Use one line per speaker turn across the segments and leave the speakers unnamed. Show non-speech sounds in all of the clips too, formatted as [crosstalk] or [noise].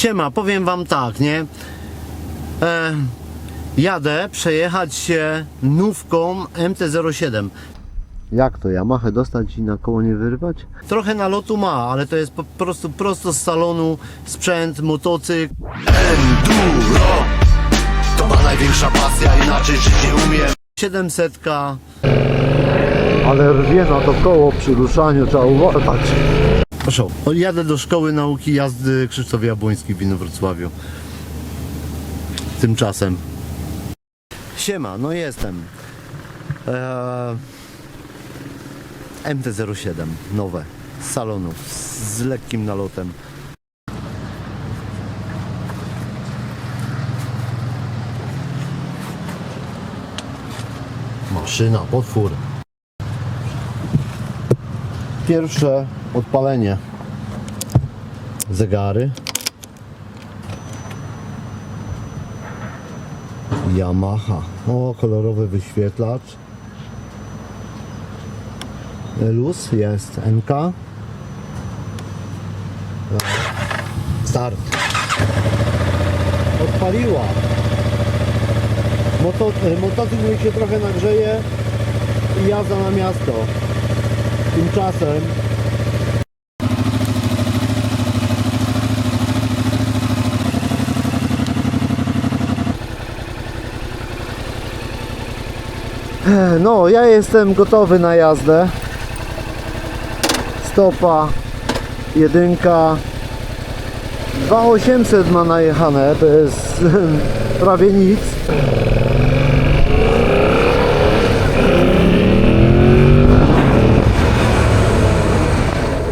Siema, powiem wam tak, nie? E, jadę przejechać się nówką MT-07. Jak to, Yamaha dostać i na koło nie wyrwać? Trochę nalotu ma, ale to jest po prostu prosto z salonu sprzęt, motocykl.
Enduro To ma największa pasja, inaczej żyć nie umiem
700. Ale rwie na to koło przy ruszaniu, trzeba uważać. Proszę, jadę do szkoły nauki jazdy Krzysztof Jabłoński w Inowrocławiu. Tymczasem. Siema, no jestem. Eee, MT-07, nowe, z salonu, z lekkim nalotem. Maszyna, potwór. Pierwsze odpalenie. Zegary. Yamaha. O, kolorowy wyświetlacz. Luz jest NK. Start. Odpaliła. Moto, e, motocykl się trochę nagrzeje i jazda na miasto. Tymczasem [clears throat] No, ja jestem gotowy na jazdę. Stopa, jedynka. 2800 ma najechane, to jest [clears throat] prawie nic.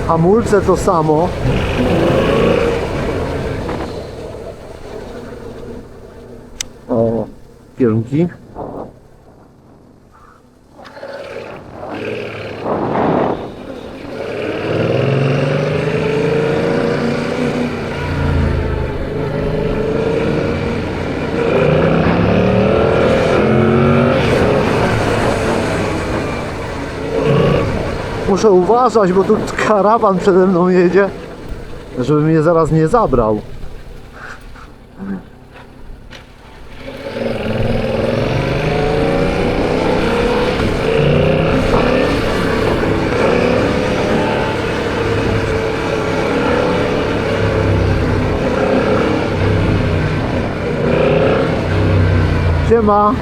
Hamulce to samo. O, kierunki. Muszę uważać, bo tu karawan przede mną jedzie, żeby mnie zaraz nie zabrał. Siema.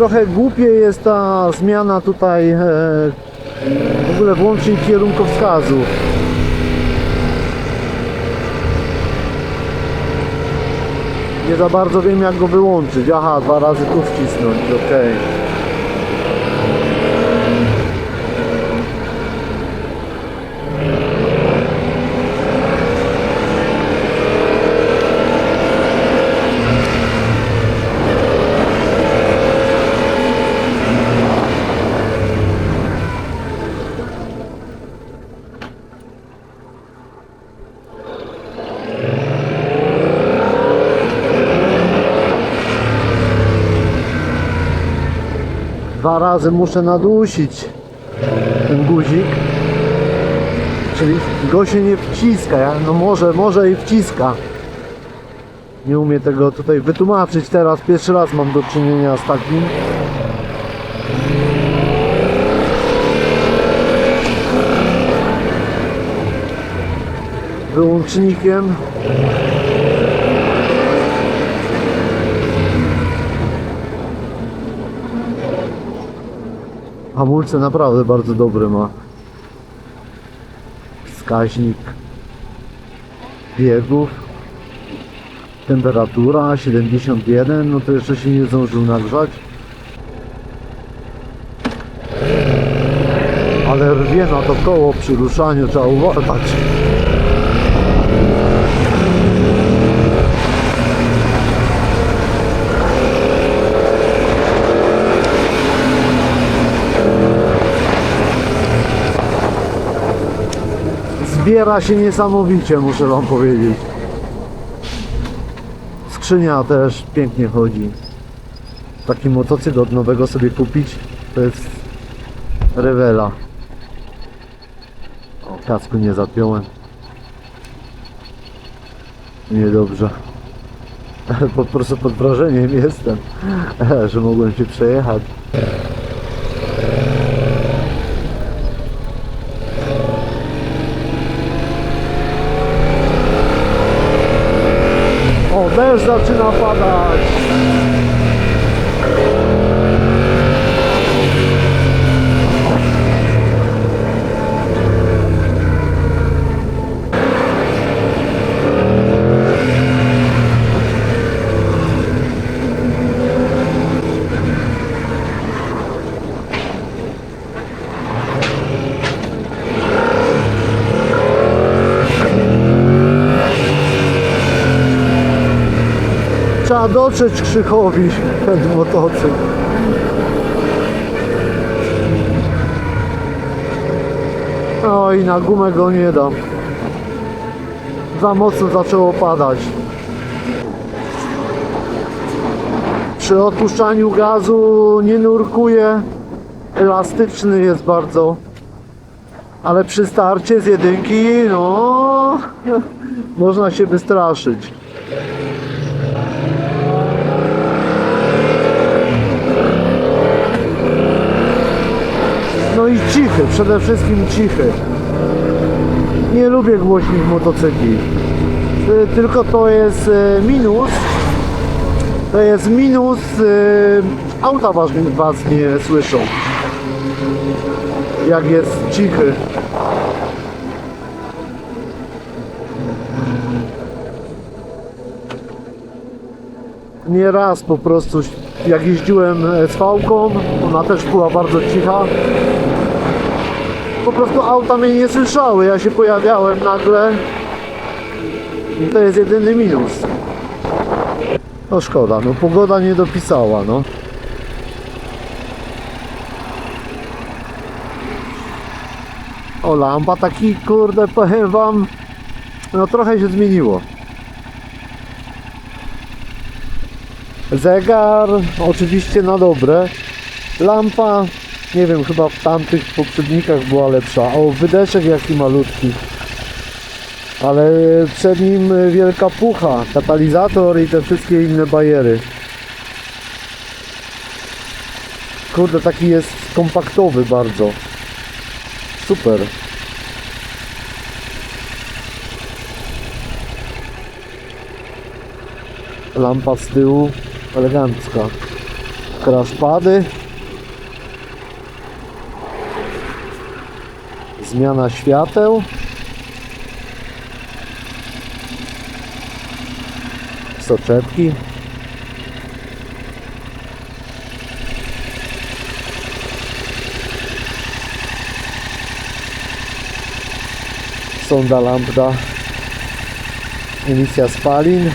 Trochę głupie jest ta zmiana tutaj e, w ogóle włączeń kierunkowskazu. Nie za bardzo wiem jak go wyłączyć. Aha, dwa razy tu wcisnąć, okej. Dwa razy muszę nadusić ten guzik. Czyli go się nie wciska. Ja, no może, może i wciska. Nie umiem tego tutaj wytłumaczyć teraz. Pierwszy raz mam do czynienia z takim. Wyłącznikiem. Hamulce naprawdę bardzo dobre ma. Wskaźnik biegów. Temperatura 71, no to jeszcze się nie zdążył nagrzać. Ale rwie na to koło przy ruszaniu, trzeba uważać. Zbiera się niesamowicie, muszę wam powiedzieć. Skrzynia też pięknie chodzi. Taki motocykl od nowego sobie kupić to jest Rewela. O, kasku nie zapiąłem. Niedobrze. [laughs] Po prostu pod wrażeniem jestem, [laughs] że mogłem się przejechać. Deszcz zaczyna padać. Trzeba dotrzeć Krzychowi ten motocykl. No i na gumę go nie dam. Za mocno zaczęło padać. Przy odpuszczaniu gazu nie nurkuje. Elastyczny jest bardzo. Ale przy starcie z jedynki, no, [laughs] można się wystraszyć. No i cichy, przede wszystkim cichy. Nie lubię głośnych motocykli. Y, Tylko to jest y, minus. To jest minus. y, Auta was nie słyszą. Jak jest cichy. Nieraz po prostu jak jeździłem z fałką, ona też była bardzo cicha. Po prostu auta mnie nie słyszały, ja się pojawiałem nagle. I to jest jedyny minus. No szkoda, no pogoda nie dopisała, no. O lampa taki kurde powiem wam no trochę się zmieniło. Zegar oczywiście na dobre. Lampa, nie wiem, chyba w tamtych poprzednikach była lepsza. O, wydeszek jaki malutki. Ale przed nim wielka pucha, katalizator i te wszystkie inne bajery. Kurde, taki jest kompaktowy bardzo. Super. Lampa z tyłu elegancka. Kraszpady. Zmiana świateł. Soczewki. Sonda lambda. Emisja spalin.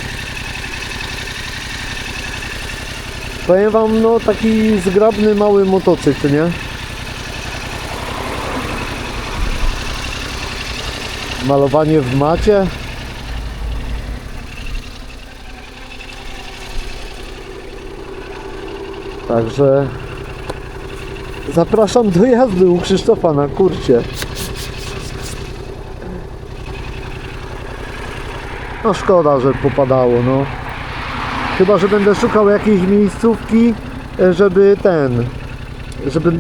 Powiem wam, no taki zgrabny mały motocykl, nie? Malowanie w macie. Także zapraszam do jazdy u Krzysztofa na kurcie. No szkoda, że popadało, no. Chyba, że będę szukał jakiejś miejscówki, e, żeby ten, żeby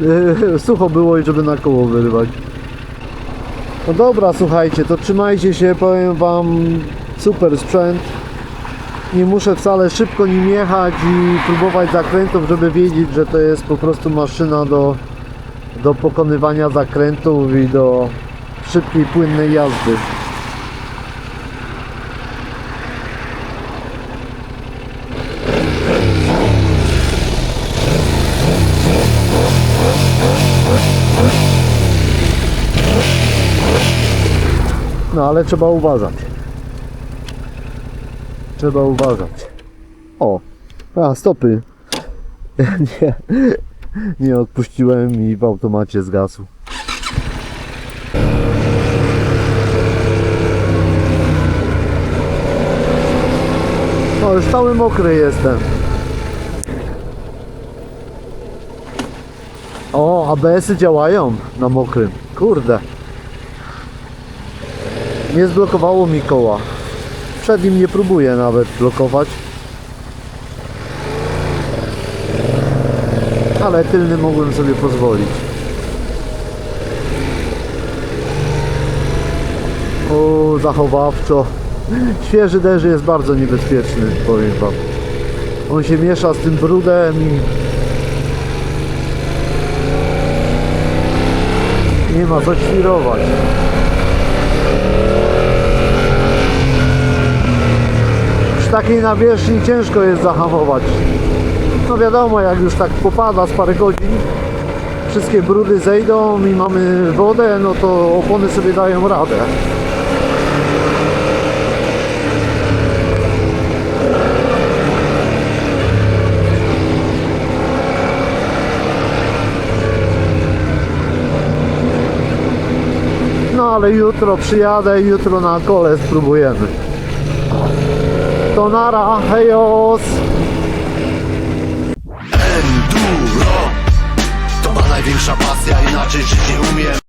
e, [laughs] sucho było i żeby na koło wyrwać. No dobra, słuchajcie, to trzymajcie się, powiem wam, super sprzęt. Nie muszę wcale szybko nim jechać i próbować zakrętów, żeby wiedzieć, że to jest po prostu maszyna do, do pokonywania zakrętów i do szybkiej, płynnej jazdy. No ale trzeba uważać. Trzeba uważać. O, a stopy. [laughs] Nie, nie odpuściłem i w automacie zgasł. O, już cały mokry jestem. O, ABS-y działają na mokrym. Kurde. Nie zblokowało mi koła. Przed nim nie próbuję nawet blokować. Ale tylny mogłem sobie pozwolić. O, zachowawczo. Świeży deszcz jest bardzo niebezpieczny, powiem wam. On się miesza z tym brudem i nie ma co świrować. Takiej nawierzchni ciężko jest zahamować. No wiadomo, jak już tak popada z parę godzin, wszystkie brudy zejdą i mamy wodę, no to opony sobie dają radę. No ale jutro przyjadę jutro na kole spróbujemy. To nara, hejos!
Enduro To ma największa pasja, inaczej żyć nie umiem